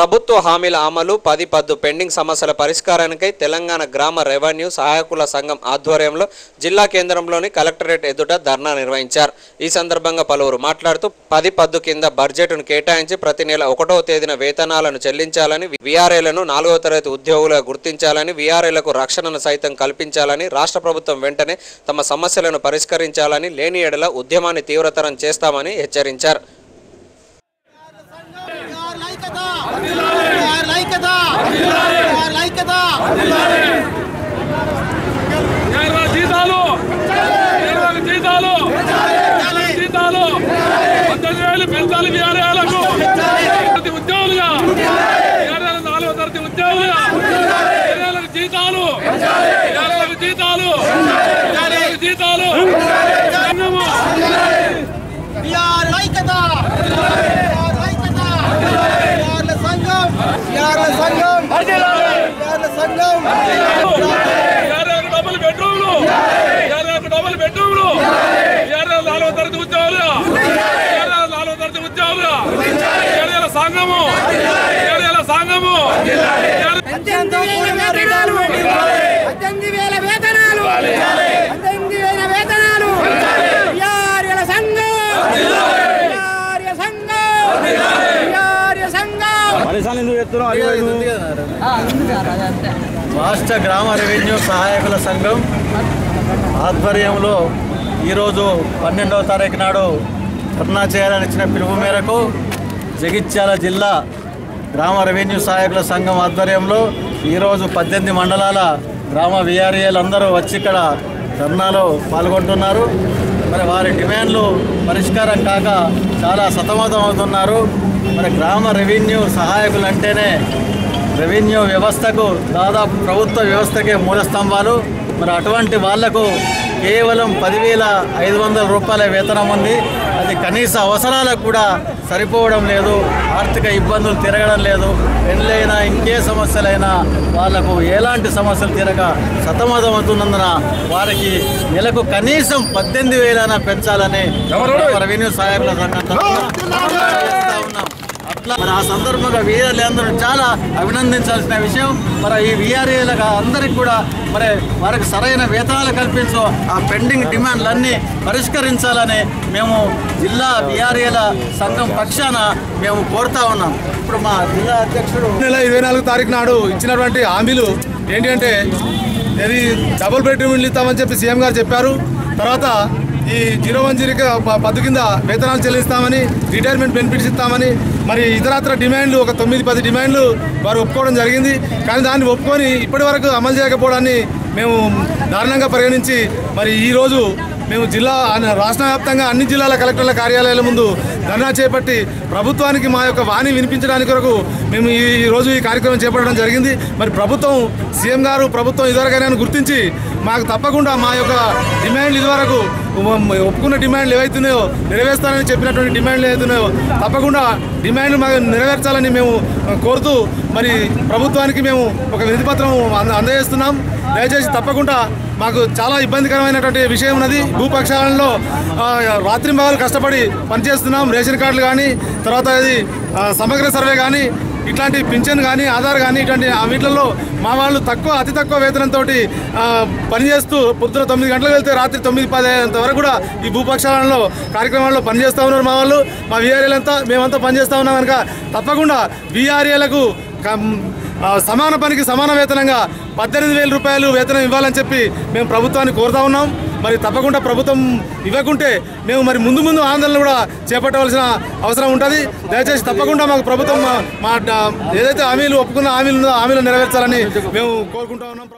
ప్రభుత్వ హామీల అమలు పది పద్దు పెండింగ్ సమస్యల పరిష్కారానికై తెలంగాణ గ్రామ రెవెన్యూ సహాయకుల సంఘం ఆధ్వర్యంలో జిల్లా కేంద్రంలోని కలెక్టరేట్ ఎదుట ధర్నా నిర్వహించారు. ఈ సందర్భంగా పలువురు మాట్లాడుతూ పది పద్దు కింద బడ్జెట్ను కేటాయించి ప్రతి నెల ఒకటవ తేదీన వేతనాలను చెల్లించాలని వీఆర్ఏలను నాలుగవ తరగతి ఉద్యోగులుగా గుర్తించాలని వీఆర్ఏలకు రక్షణను సైతం కల్పించాలని రాష్ట్ర ప్రభుత్వం వెంటనే తమ సమస్యలను పరిష్కరించాలని లేని ఎడల ఉద్యమాన్ని తీవ్రతరం చేస్తామని హెచ్చరించారు. ఐక్యత! ఐక్యత! జీతాలు! జీతాలు! జీతాలు! పద్దెనిమిది వేలు పెంచాలి బీఆర్ఏలకు ప్రతి ఉద్యోగులుగా! బీఆర్ఏల నాలుగో తరగతి ఉద్యోగులుగా! జీతాలు బీఆర్ఏలకు జీతాలు బీఆర్ఏలకు జీతాలు సంఘము బిహార్ లైకదా బిహార్ లైకదా బిహార్ సంఘం బిహార్ సంఘం బిహార్ సంఘం బీఆర్ఏలకు డబుల్ బెడ్రూమ్లు బీఆర్ఏలకు డబుల్ బెడ్రూమ్లు బీఆర్ఏ నాలుగో తరగతి ఉద్యోగులుగా బీఆర్ఏ నాలుగో తరగతి ఉద్యోగులుగా బీఆర్ఏల సంఘము. బీఆర్ఏల సంఘము. పద్దెనిమిది వేల వేతనాలు. పద్దెనిమిది వేల వేతనాలు. వేల వేతనాలు. బిహారీల సంఘం. బిహారీల సంఘం. బిహారీల సంఘం. రాష్ట్ర గ్రామ రెవెన్యూ సహాయకుల సంఘం ఆధ్వర్యంలో ఈరోజు పన్నెండవ తారీఖు నాడు ధర్నా చేయాలని ఇచ్చిన పిలుపు మేరకు జగిత్యాల జిల్లా గ్రామ రెవెన్యూ సహాయకుల సంఘం ఆధ్వర్యంలో ఈరోజు పద్దెనిమిది మండలాల గ్రామ విఆర్ఏలందరూ వచ్చి ఇక్కడ ధర్నాలో పాల్గొంటున్నారు. మరి వారి డిమాండ్లు పరిష్కారం కాక చాలా సతమతం అవుతున్నారు మరి గ్రామ రెవెన్యూ సహాయకులు అంటేనే రెవెన్యూ వ్యవస్థకు దాదాపు ప్రభుత్వ వ్యవస్థకే మూల స్తంభాలు. మరి అటువంటి వాళ్ళకు కేవలం పదివేల ఐదు వందల రూపాయల వేతనం ఉంది. అది కనీస అవసరాలకు కూడా సరిపోవడం లేదు. ఆర్థిక ఇబ్బందులు తిరగడం లేదు. పెళ్ళైనా ఇంకే సమస్యలైనా వాళ్ళకు ఎలాంటి సమస్యలు తిరగ సతమతమవుతున్నందున వారికి నెలకు కనీసం పద్దెనిమిది వేలైనా పెంచాలని రెవెన్యూ సహాయకుల సంఘం పట్ల మరి ఆ సందర్భంగా వీఆర్ఏలందరూ చాలా అభినందించాల్సిన విషయం. మరి ఈ వీఆర్ఏలకు అందరికి కూడా మరి వారికి సరైన వేతనాలు కల్పించు ఆ పెండింగ్ డిమాండ్లన్నీ పరిష్కరించాలని మేము జిల్లా వీఆర్ఏల సంఘం పక్షాన మేము కోరుతా ఉన్నాం. ఇప్పుడు మా జిల్లా అధ్యక్షుడు నెల ఇరవై నాలుగు తారీఖు నాడు ఇచ్చినటువంటి హామీలు ఏంటంటే ఇది డబుల్ బెడ్రూమ్ ఇల్లు ఇస్తామని చెప్పి సీఎం గారు చెప్పారు. తర్వాత ఈ జీరో వన్ జీరో పద్దు కింద వేతనాలు చెల్లిస్తామని రిటైర్మెంట్ బెనిఫిట్స్ ఇస్తామని మరి ఇతరత్ర డిమాండ్లు ఒక తొమ్మిది పది డిమాండ్లు వారు ఒప్పుకోవడం జరిగింది. కానీ దాన్ని ఒప్పుకొని ఇప్పటి వరకు అమలు చేయకపోవడాన్ని మేము దారుణంగా పరిగణించి మరి ఈరోజు మేము జిల్లా రాష్ట్ర వ్యాప్తంగా అన్ని జిల్లాల కలెక్టర్ల కార్యాలయాల ముందు ధర్నా చేపట్టి ప్రభుత్వానికి మా యొక్క వాణి వినిపించడానికి కొరకు మేము ఈ రోజు ఈ కార్యక్రమం చేపట్టడం జరిగింది. మరి ప్రభుత్వం సీఎం గారు ప్రభుత్వం ఇదివరకైనా గుర్తించి మాకు తప్పకుండా మా యొక్క డిమాండ్లు ఇదివరకు ఒప్పుకున్న డిమాండ్లు ఏవైతున్నాయో నెరవేర్స్తానని చెప్పినటువంటి డిమాండ్లు ఏవైతున్నాయో తప్పకుండా డిమాండ్లు మాకు నెరవేర్చాలని మేము కోరుతూ మరి ప్రభుత్వానికి మేము ఒక విధిపత్రం అంద- అందజేస్తున్నాం. దయచేసి తప్పకుండా మాకు చాలా ఇబ్బందికరమైనటువంటి విషయం ఉన్నది. భూపక్షాలలో రాత్రి మగలు కష్టపడి పనిచేస్తున్నాం. రేషన్ కార్డులు కానీ తర్వాత ఇది సమగ్ర సర్వే కానీ ఇట్లాంటి పింఛన్ కానీ ఆధార్ కానీ ఇట్లాంటి ఆ మా వాళ్ళు తక్కువ అతి తక్కువ వేతనంతో పనిచేస్తూ పొద్దున తొమ్మిది గంటలకు వెళ్తే రాత్రి తొమ్మిది పది వరకు కూడా ఈ భూపక్షాలలో కార్యక్రమాల్లో పనిచేస్తూ ఉన్నారు మా వాళ్ళు. మా వీఆర్ఏలంతా మేమంతా పనిచేస్తూ ఉన్నాం కనుక తప్పకుండా వీఆర్ఏలకు సమాన పనికి సమాన వేతనంగా పద్దెనిమిది వేల రూపాయలు వేతనం ఇవ్వాలని చెప్పి మేము ప్రభుత్వాన్ని కోరుతా ఉన్నాం. మరి తప్పకుండా ప్రభుత్వం ఇవ్వకుంటే మేము మరి ముందు ముందు ఆందోళన కూడా చేపట్టవలసిన అవసరం ఉంటుంది. దయచేసి తప్పకుండా మాకు ప్రభుత్వం మా- ఏదైతే హామీలు ఒప్పుకున్న హామీలు ఉందో హామీలు నెరవేర్చాలని మేము కోరుకుంటా ఉన్నాం.